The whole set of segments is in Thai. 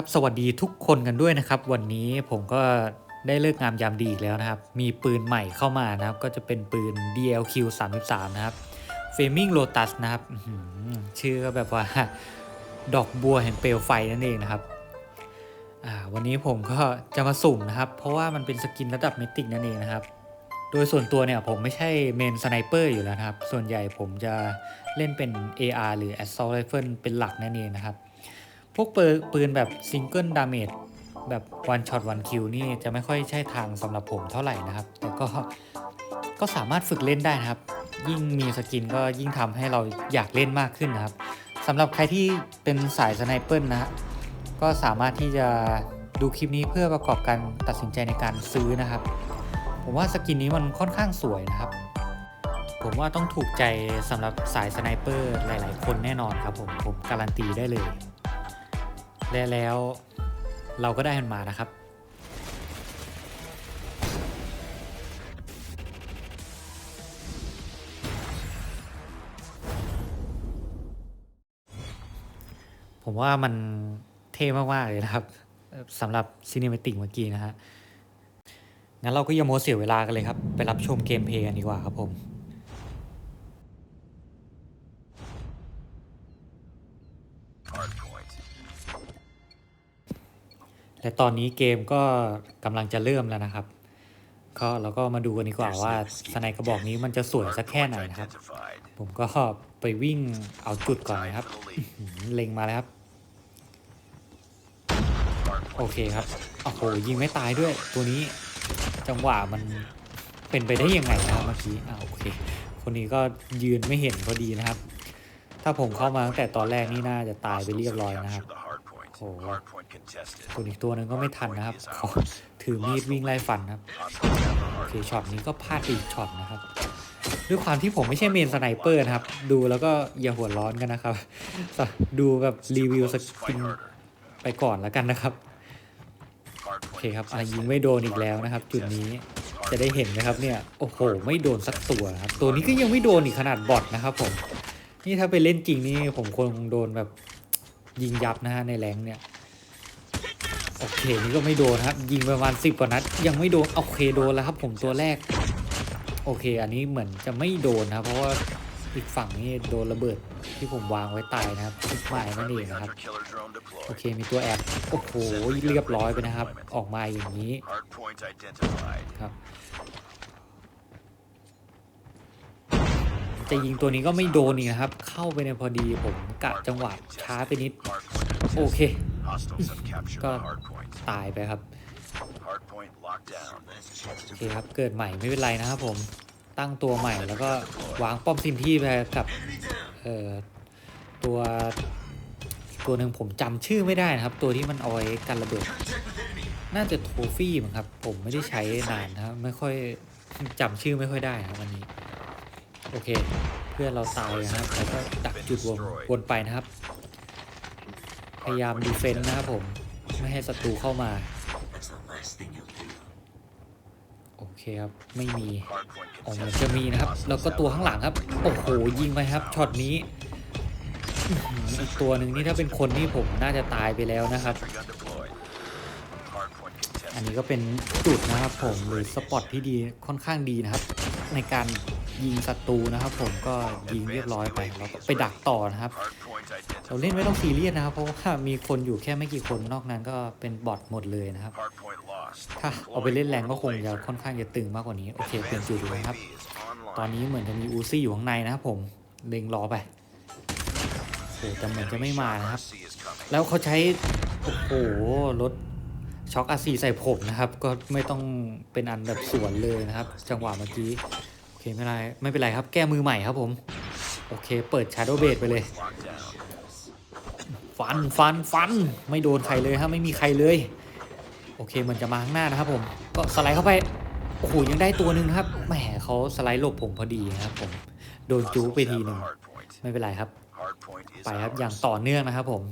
ครับสวัสดีทุกคนกันด้วยนะครับ วันนี้ผมก็ได้เลิกงามยามดีอีกแล้วนะครับ มีปืนใหม่เข้ามานะครับ ก็จะเป็นปืน DLQ 33 นะครับ Flaming Lotus นะครับชื่อก็แบบว่า ดอกบัวแห่งเปลวไฟนั่นเองนะครับวันนี้ผมก็จะมาสุ่มนะครับ เพราะว่ามันเป็นสกินระดับเมติกนั่นเองนะครับ โดยส่วนตัวเนี่ยผมไม่ใช่เมนสไนเปอร์อยู่แล้วนะครับ ส่วนใหญ่ผมจะเล่นเป็น AR หรือ Assault Rifle เป็นหลักนั่นเองนะครับ พวกปืนแบบซิงเกิลดาเมจแบบวันช็อตวันคิวนี่จะไม่ค่อยใช่ทางสำหรับผมเท่าไหร่นะครับ แต่ก็ก็สามารถฝึกเล่นได้นะครับ ยิ่งมีสกินก็ยิ่งทำให้เราอยากเล่นมากขึ้นนะครับสำหรับใครที่เป็นสายสไนเปิลนะฮะก็สามารถที่จะดูคลิปนี้เพื่อประกอบการตัดสินใจในการซื้อนะครับ ผมว่าสกินนี้มันค่อนข้างสวยนะครับ ผมว่าต้องถูกใจสำหรับสายสไนเปอร์หลาย ๆ คนแน่นอนครับผมผมการันตีได้เลย และแล้วเราก็ได้มันมานะครับ ผมว่ามันเท่มาก ๆ เลยนะครับสำหรับซีนิเมติกเมื่อกี้นะฮะงั้นเราก็อย่าโมเสียเวลากันเลยครับ ไปรับชมเกมเพลย์กันดีกว่าครับผม และตอนนี้เกมก็กำลังจะเริ่มแล้วนะครับก็เราก็มาดูกันดีกว่าว่าสไนกระบอกนี้มันจะสวยสักแค่ไหนนะครับ ผมก็ไปวิ่งเอาจุดก่อนนะครับ เล็งมาแล้วครับ โอเคครับโอ้โหยิงไม่ตายด้วย ตัวนี้จังหวะมันเป็นไปได้ยังไงนะเมื่อกี้อ่าโอเค คนนี้ก็ยืนไม่เห็นพอดีนะครับ ถ้าผมเข้ามาตั้งแต่ตอนแรกนี่น่าจะตายไปเรียบร้อยนะครับ โอ้โหคนอีกตัวหนึ่งก็ไม่ทันนะครับขอถือมีดวิ่งไล่ฟันนะครับ โอเคช็อตนี้ก็พลาดไปอีกช็อตนะครับ ด้วยความที่ผมไม่ใช่เมนสไนเปอร์นะครับ ดูแล้วก็อย่าหัวร้อนกันนะครับ ดูแบบรีวิวสกินไปก่อนแล้วกันนะครับ โอเคครับอะยิงไม่โดนอีกแล้วนะครับ จุดนี้จะได้เห็นนะครับเนี่ย โอ้โห ไม่โดนสักตัวนะครับ ตัวนี้ก็ยังไม่โดนอีกขนาดบอทนะครับผม นี่ถ้าไปเล่นจริงนี่ผมคงโดนแบบ ยิงยับนะฮะในแรงเนี่ยโอเคนี่ก็ไม่โดนครับ ยิงประมาณสิบกว่านัดยังไม่โดนโอเคโดนแล้วครับ ผมตัวแรก โอเค อันนี้เหมือนจะไม่โดนนะเพราะว่าอีกฝั่งนี่โดนระเบิดที่ผมวางไว้ตายนะครับทิกไม้นั่นเองนะครับ โอเคมีตัวแอบโอ้โหเรียบร้อยไปนะครับ ออกมาอย่างนี้ครับ จะยิงตัวนี้ก็ไม่โดนอีกนะครับ เข้าไปในพอดีผมกะจังหวะช้าไปนิด โอเค ก็ตายไปครับ โอเคครับ เกิดใหม่ไม่เป็นไรนะครับผม ตั้งตัวใหม่แล้วก็วางป้อมซินที่ไปกับเอ่อตัวตัวหนึ่งผมจำชื่อไม่ได้นะครับ ตัวที่มันเอาไว้กันระเบิด น่าจะโทฟี่มั้งครับ ผมไม่ได้ใช้นานนะครับ ไม่ค่อยจำชื่อไม่ค่อยได้นะครับวันนี้ โอเค เพื่อนเราตายนะครับแล้วก็ดักจุดวนวนไปนะครับ พยายามดีเฟนต์นะครับผม ไม่ให้ศัตรูเข้ามา โอเคครับ ไม่มีอ๋อเหมือนจะมีนะครับ แล้วก็ตัวข้างหลังครับ โอ้โห ยิงไปครับ ช็อตนี้อีกตัวหนึ่งนี่ถ้าเป็นคนนี่ผมน่าจะตายไปแล้วนะครับ อันนี้ก็เป็นจุดนะครับผมหรือสปอตที่ดีค่อนข้างดีนะครับ ในการ ยิงศัตรูนะครับ ผมก็ยิงเรียบร้อยไปแล้วก็ไปดักต่อนะครับ เราเล่นไม่ต้องซีเรียสนะครับ เพราะว่ามีคนอยู่แค่ไม่กี่คนนอกนั้นก็เป็นบอทหมดเลยนะครับ ถ้าเอาไปเล่นแรงก็คงจะค่อนข้างจะตึงมากกว่านี้โอเคเปลี่ยนจุดดูนะครับ ตอนนี้เหมือนจะมีอูซี่อยู่ข้างในนะครับผมเล็งรอไปโอ้แต่เหมือนจะไม่มานะครับ แล้วเขาใช้โอ้โหรถช็อคอาซีใส่ผมนะครับ ก็ไม่ต้องเป็นอันแบบสวนเลยนะครับ จังหวะเมื่อกี้ ไม่เป็นไรไม่เป็นไรครับ แก้มือใหม่ครับผม โอเค เปิดชาร์โดเบดไปเลย ฟันฟันฟัน ไม่โดนใครเลยฮะไม่มีใครเลย โอเคมันจะมาข้างหน้านะครับผม ก็สไลด์เข้าไป โอ้โหยังได้ตัวหนึ่งครับ แหมเขาสไลด์หลบผมพอดีนะครับผม โดนจู๊ไปทีหนึ่งไม่เป็นไรครับ ไปครับอย่างต่อเนื่องนะครับผม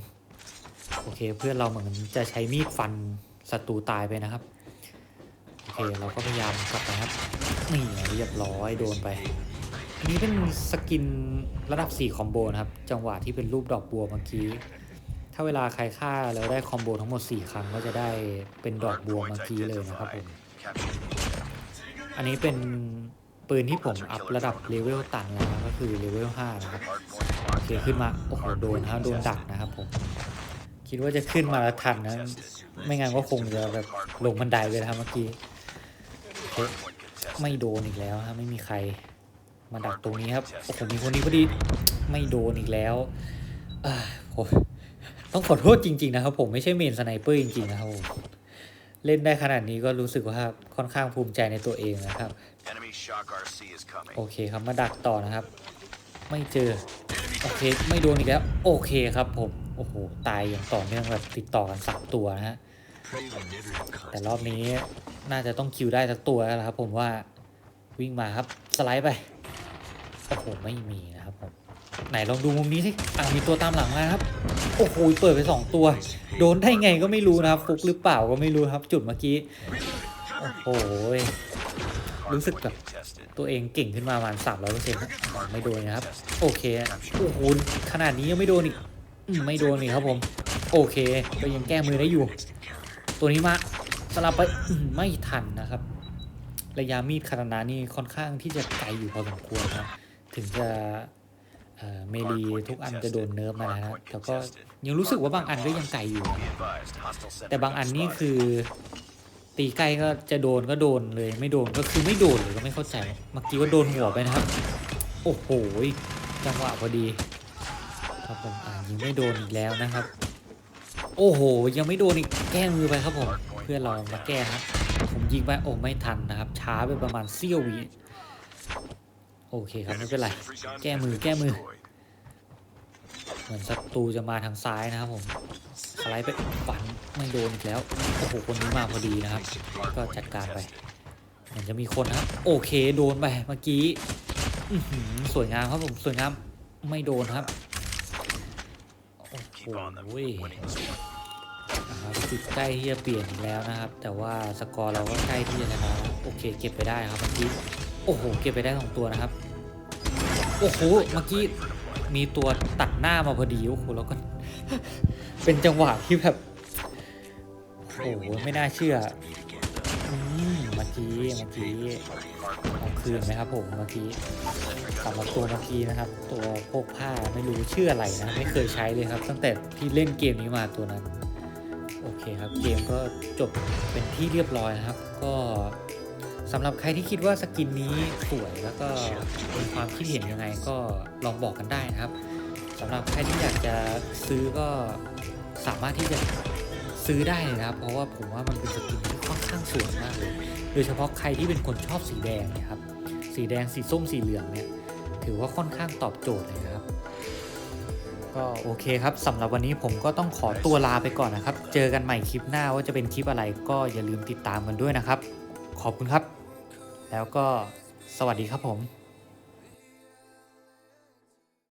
โอเคเพื่อนเราเหมือนจะใช้มีดฟันศัตรูตายไปนะครับ โอเคเราก็พยายามกลับไปครับนี่เรียบร้อยโดนไป อันนี้เป็นสกินระดับ 4 คอมโบนะครับ จังหวะที่เป็นรูปดอกบัวเมื่อกี้ ถ้าเวลาใครฆ่าแล้วได้คอมโบทั้งหมด 4 ครั้งก็จะได้เป็นดอกบัวเมื่อกี้เลยนะครับผม อันนี้เป็นปืนที่ผมอัพระดับเลเวลตันแล้วก็คือเลเวล5นะครับโอเคขึ้นมาโอ้โหโดนนะโดนดักนะครับผมคิดว่าจะขึ้นมาแล้วทันนะ ไม่งั้นก็คงจะแบบลงบันไดไปนะครับเมื่อกี้ ไม่โดนอีกแล้วฮะไม่มีใครมาดักตรงนี้ครับโอ้โหมีคนนี้พอดีไม่โดนอีกแล้วอ่าผมต้องขอโทษจริง ๆ นะครับ ผมไม่ใช่เมนสไนเปอร์จริง ๆ นะครับผมเล่นได้ขนาดนี้ก็รู้สึกว่าค่อนข้างภูมิใจในตัวเองนะครับ Enemy shock RC is coming. โอเคครับมาดักต่อนะครับ ไม่เจอ โอเค ไม่โดนอีกแล้ว โอเคครับผม โอ้โห ตายอย่างต่อเนื่องแบบติดต่อกันสามตัวนะฮะ แต่รอบนี้น่าจะต้องคิวได้สักตัวแล้วครับ ผมว่าวิ่งมาครับสไลด์ไปโอ้โหไม่มีนะครับผมไหนลองดูมุมนี้สิอ่ามีตัวตามหลังมาครับ โอ้โหเปิดไปสองตัว โดนได้ไงก็ไม่รู้นะครับฟุกหรือเปล่าก็ไม่รู้ครับ จุดเมื่อกี้โอ้โหรู้สึกแบบตัวเองเก่งขึ้นมาประมาณสามร้อยเปอร์เซ็นต์ไม่โดนนะครับ โอเคโอ้โหขนาดนี้ยังไม่โดนอีกไม่โดนอีกครับผม โอเคก็ยังแก้มือได้อยู่ ตัวนี้มาสลับไปไม่ทันนะครับ ระยะมีดคาตานานี่ค่อนข้างที่จะไกลอยู่พอสมควรนะถึงจะเมลีทุกอันจะโดนเนิร์ฟมาแล้วนะแต่ก็ยังรู้สึกว่าบางอันก็ยังไกลอยู่ แต่บางอันนี่คือ ตีใกล้ก็จะโดนก็โดนเลยไม่โดนก็คือไม่โดนเลยก็ไม่เข้าใจเมื่อกี้ว่าโดนหัวไปนะครับ โอ้โหจังหวะพอดีครับผมอ่ายิงไม่โดนอีกแล้วนะครับ โอ้โห ยังไม่โดนอีกแก้มือไปครับผม เพื่อนเรามาแก้ครับ ผมยิงไปโอ้ไม่ทันนะครับ ช้าไปประมาณเสี้ยววิโอเคครับไม่เป็นไร แก้มือแก้มือ เหมือนศัตรูจะมาทางซ้ายนะครับผมสไลด์ไปฝันไม่โดนอีกแล้วโอ้โหคนนี้มาพอดีนะครับ ก็จัดการไปเหมือนจะมีคนนะโอเคโดนไปเมื่อกี้อสวยงามครับผมสวยงามไม่โดนครับโอ้โห จุดใกล้ที่จะเปลี่ยนอีกแล้วนะครับ แต่ว่าสกอร์เราก็ใกล้ที่จะชนะโอเค เก็บไปได้ครับเมื่อกี้โอ้โห เก็บไปได้สองตัวนะครับ โอ้โหเมื่อกี้มีตัวตัดหน้ามาพอดีโอ้โหแล้วก็เป็นจังหวะที่แบบโอ้โหไม่น่าเชื่อเมื่อกี้เมื่อกี้เอาคืนไหมครับผมเมื่อกี้สำหรับตัวเมื่อกี้นะครับ ตัวพกผ้าไม่รู้ชื่ออะไรนะ ไม่เคยใช้เลยครับ ตั้งแต่ที่เล่นเกมนี้มาตัวนั้น โอเคครับเกมก็จบเป็นที่เรียบร้อยนะครับ ก็สำหรับใครที่คิดว่าสกินนี้สวยแล้วก็มีความคิดเห็นยังไงก็ลองบอกกันได้นะครับสำหรับใครที่อยากจะซื้อก็สามารถที่จะซื้อได้นะครับ เพราะว่าผมว่ามันเป็นสกินที่ค่อนข้างสวยมากเลยโดยเฉพาะใครที่เป็นคนชอบสีแดงนี่ยครับสีแดงสีส้มสีเหลืองเนี่ยถือว่าค่อนข้างตอบโจทย์เลยนะครับ ก็โอเคครับสำหรับวันนี้ผมก็ต้องขอตัวลาไปก่อนนะครับ เจอกันใหม่คลิปหน้าว่าจะเป็นคลิปอะไรก็อย่าลืมติดตามกันด้วยนะครับ ขอบคุณครับ แล้วก็สวัสดีครับผม